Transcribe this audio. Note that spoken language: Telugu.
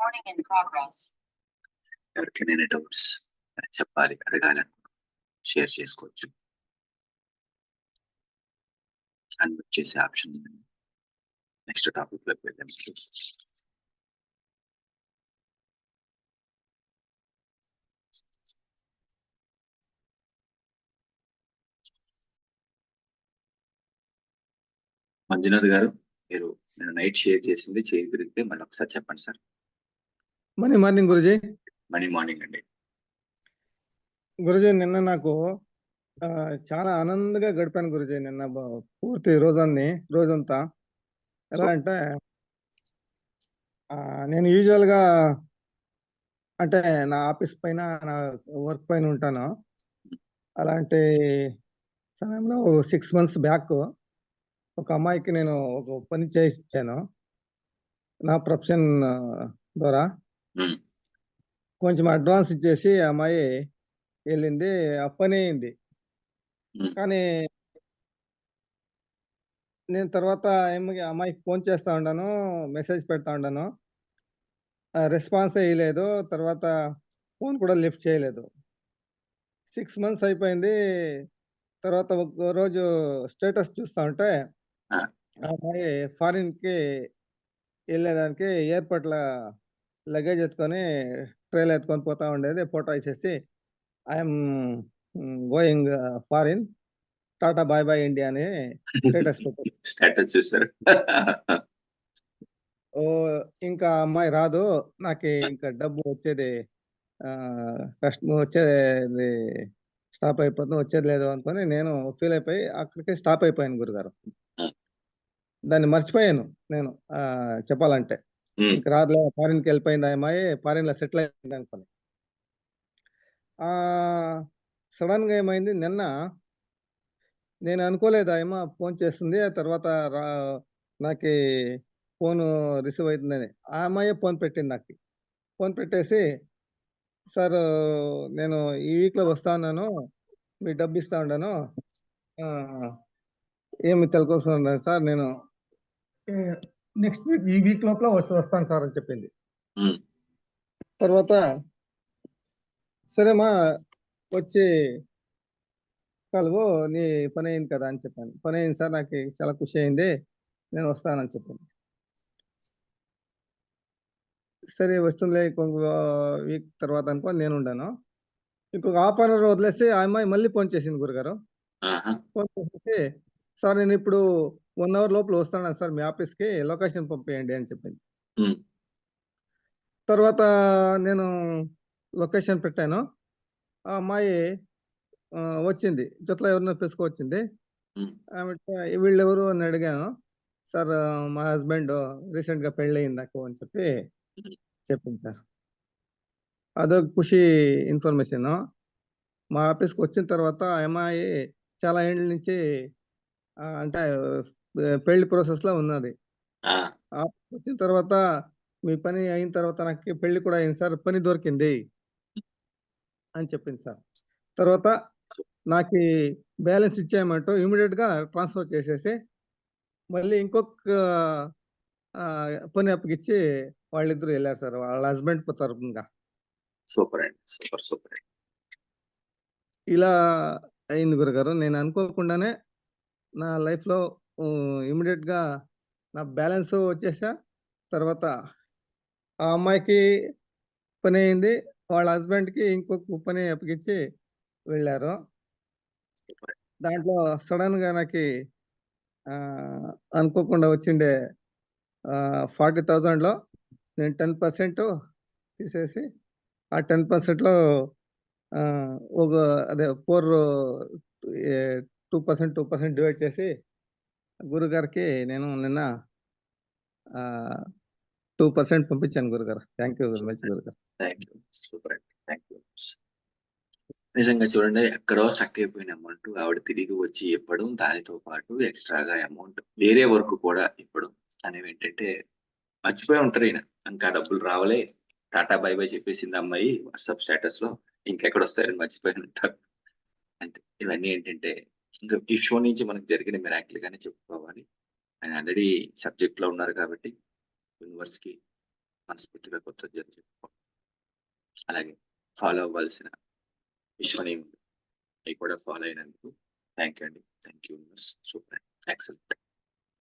Recording in progress. ఎవరికైనా డౌట్స్ చెప్పాలి అడగాలని షేర్ చేసుకోవచ్చు. అన్మిట్ చేసే ఆప్షన్ నెక్స్ట్ టాపిక్లోకి వెళ్ళాం మంజునాథ్ గారు మీరు నేను నైట్ షేర్ చేసింది చేయగలిగితే మళ్ళీ ఒకసారి చెప్పండి సార్. మనీ మార్నింగ్ గురుజీ మనీ మార్నింగ్ అండి. గురుజీ నిన్న నాకు చాలా ఆనందంగా గడిపాను గురుజీ నిన్న పూర్తి రోజాన్ని రోజంతా. ఎలా అంటే నేను యూజువల్గా అంటే నా ఆఫీస్ పైన నా వర్క్ పైన ఉంటాను. అలాంటి సమయంలో సిక్స్ మంత్స్ బ్యాక్ ఒక అమ్మాయికి నేను ఒక పని చేసి ఇచ్చాను నా ప్రొఫెషన్ ద్వారా. కొంచెం అడ్వాన్స్ ఇచ్చేసి ఆ అమ్మాయి వెళ్ళింది ఆ పని అయింది కానీ నేను తర్వాత ఏమి అమ్మాయికి ఫోన్ చేస్తా ఉన్నాను మెసేజ్ పెడతా ఉన్నాను రెస్పాన్స్ వేయలేదు తర్వాత ఫోన్ కూడా లిఫ్ట్ చేయలేదు. సిక్స్ మంత్స్ అయిపోయింది తర్వాత ఒక రోజు స్టేటస్ చూస్తా ఉంటే అమ్మాయి ఫారిన్కి వెళ్ళేదానికి ఎయిర్పోర్ట్లో లగేజ్ ఎత్తుకొని ట్రైల్ ఎత్తుకొని పోతా ఉండేది. ఫోటో వేసేసి I'm going foreign tata bye bye India అని స్టేటస్ స్టేటస్ చూసారు ఓ ఇంకా అమ్మాయి రాదు. నాకు ఇంకా డబ్బు వచ్చేది కష్టం వచ్చేది స్టాప్ అయిపోతుంది వచ్చేది లేదు అనుకొని నేను ఫీల్ అయిపోయి అక్కడికి స్టాప్ అయిపోయాను గురుగారు. దాన్ని మర్చిపోయాను నేను చెప్పాలంటే. ఇంక రాదులే ఫారిన్కి వెళ్ళిపోయింది ఆ అమ్మాయి ఫారిన్లో సెటిల్ అయింది అనుకొని. ఆ సడన్గా ఏమైంది నిన్న నేను అనుకోలేదు ఆ అమ్మ ఫోన్ చేస్తుంది ఆ తర్వాత రా నాకు ఫోన్ రిసీవ్ అవుతుందని. ఆ అమ్మాయే ఫోన్ పెట్టింది నాకు. ఫోన్ పెట్టేసి సార్ నేను ఈ వీక్లో వస్తా ఉన్నాను మీ డబ్బు ఇస్తా ఉన్నాను ఆ, ఏమి తెలుకోసం సార్ నేను నెక్స్ట్ వీక్ ఈ వీక్ లోపల వస్తా- వస్తాను సార్ అని చెప్పింది. తర్వాత సరేమా వచ్చి కలువు నీ పని అయింది కదా అని చెప్పాను. పని అయింది సార్ నాకు చాలా ఖుషి అయింది నేను వస్తానని చెప్పింది. సరే వస్తుందిలే ఇంకొక వీక్ తర్వాత అనుకో నేను ఉండాను. ఇంకొక హాఫ్ అన్ అవర్ వదిలేసి ఆ అమ్మాయి మళ్ళీ ఫోన్ చేసింది గురుగారు. ఫోన్ చేసేసి సార్ నేను ఇప్పుడు వన్ అవర్ లోపల వస్తాను సార్ మీ ఆఫీస్కి లొకేషన్ పంపించండి అని చెప్పింది. తర్వాత నేను లొకేషన్ పెట్టాను. ఆ అమ్మాయి వచ్చింది. జొత్లో ఎవరినో పిలుచుకొచ్చింది. ఆమె వీళ్ళు ఎవరు అని అడిగాను. సార్ మా హస్బెండ్ రీసెంట్గా పెళ్ళయింది నాకు అని చెప్పి చెప్పింది సార్. అదొక ఖుషి ఇన్ఫర్మేషన్. మా ఆఫీస్కి వచ్చిన తర్వాత అమ్మాయి చాలా ఏళ్ళ నుంచి అంటే పెళ్ళి ప్రాసెస్లో ఉన్నది వచ్చిన తర్వాత మీ పని అయిన తర్వాత నాకు పెళ్ళి కూడా అయింది సార్ పని దొరికింది అని చెప్పింది సార్. తర్వాత నాకు బ్యాలెన్స్ ఇచ్చేయమంటూ ఇమీడియట్గా ట్రాన్స్ఫర్ చేసేసి మళ్ళీ ఇంకొక పని అప్పగిచ్చి వాళ్ళిద్దరు వెళ్ళారు సార్ వాళ్ళ హస్బెండ్ తరపున సూపర్ అండి సూపర్ సూపర్. ఇలా అయింది గురుగారు. నేను అనుకోకుండానే నా లైఫ్లో ఇమీడియట్గా నా బ్యాలెన్స్ వచ్చేసా. తర్వాత ఆ అమ్మాయికి పని అయింది. వాళ్ళ హస్బెండ్కి ఇంకొక పని అప్పగించి వెళ్ళారు. దాంట్లో సడన్గా నాకు అనుకోకుండా వచ్చిండే ఫార్టీ థౌజండ్లో నేను టెన్ పర్సెంట్ తీసేసి ఆ టెన్ పర్సెంట్లో ఒక అదే four two percent two percent divide చేసి గురుగారికి నేను నిన్న టూ పర్సెంట్ పంపించాను గురుగారు. థ్యాంక్ యూ వెరీ మచ్ గురుగారు. థ్యాంక్ యూ సూపర్ అండి థ్యాంక్ యూ నిజంగా చూడండి ఎక్కడో చక్క అయిపోయిన అమౌంట్ ఆవిడ తిరిగి వచ్చి ఇవ్వడం దానితో పాటు ఎక్స్ట్రాగా అమౌంట్ వేరే వర్క్ కూడా ఇవ్వడం అనేవి ఏంటంటే మర్చిపోయి ఉంటారు ఈయన. ఇంకా డబ్బులు రావలే. టాటా బై బై చెప్పేసింది అమ్మాయి వాట్సాప్ స్టేటస్లో ఇంకెక్కడ వస్తారని మర్చిపోయి ఉంటారు. అంతే. ఇవన్నీ ఏంటంటే ఇంకా ఈ షో నుంచి మనకు జరిగిన మిరాకిల్ గానే చెప్పుకోవాలి. ఆయన ఆల్రెడీ సబ్జెక్ట్లో ఉన్నారు కాబట్టి యూనివర్స్కి మనస్ఫూర్తిగా కొత్త చెప్పుకోవాలి. అలాగే ఫాలో అవ్వాల్సిన విశ్వనేమి అవి కూడా ఫాలో అయినందుకు థ్యాంక్ యూ అండి. Thank you super excellent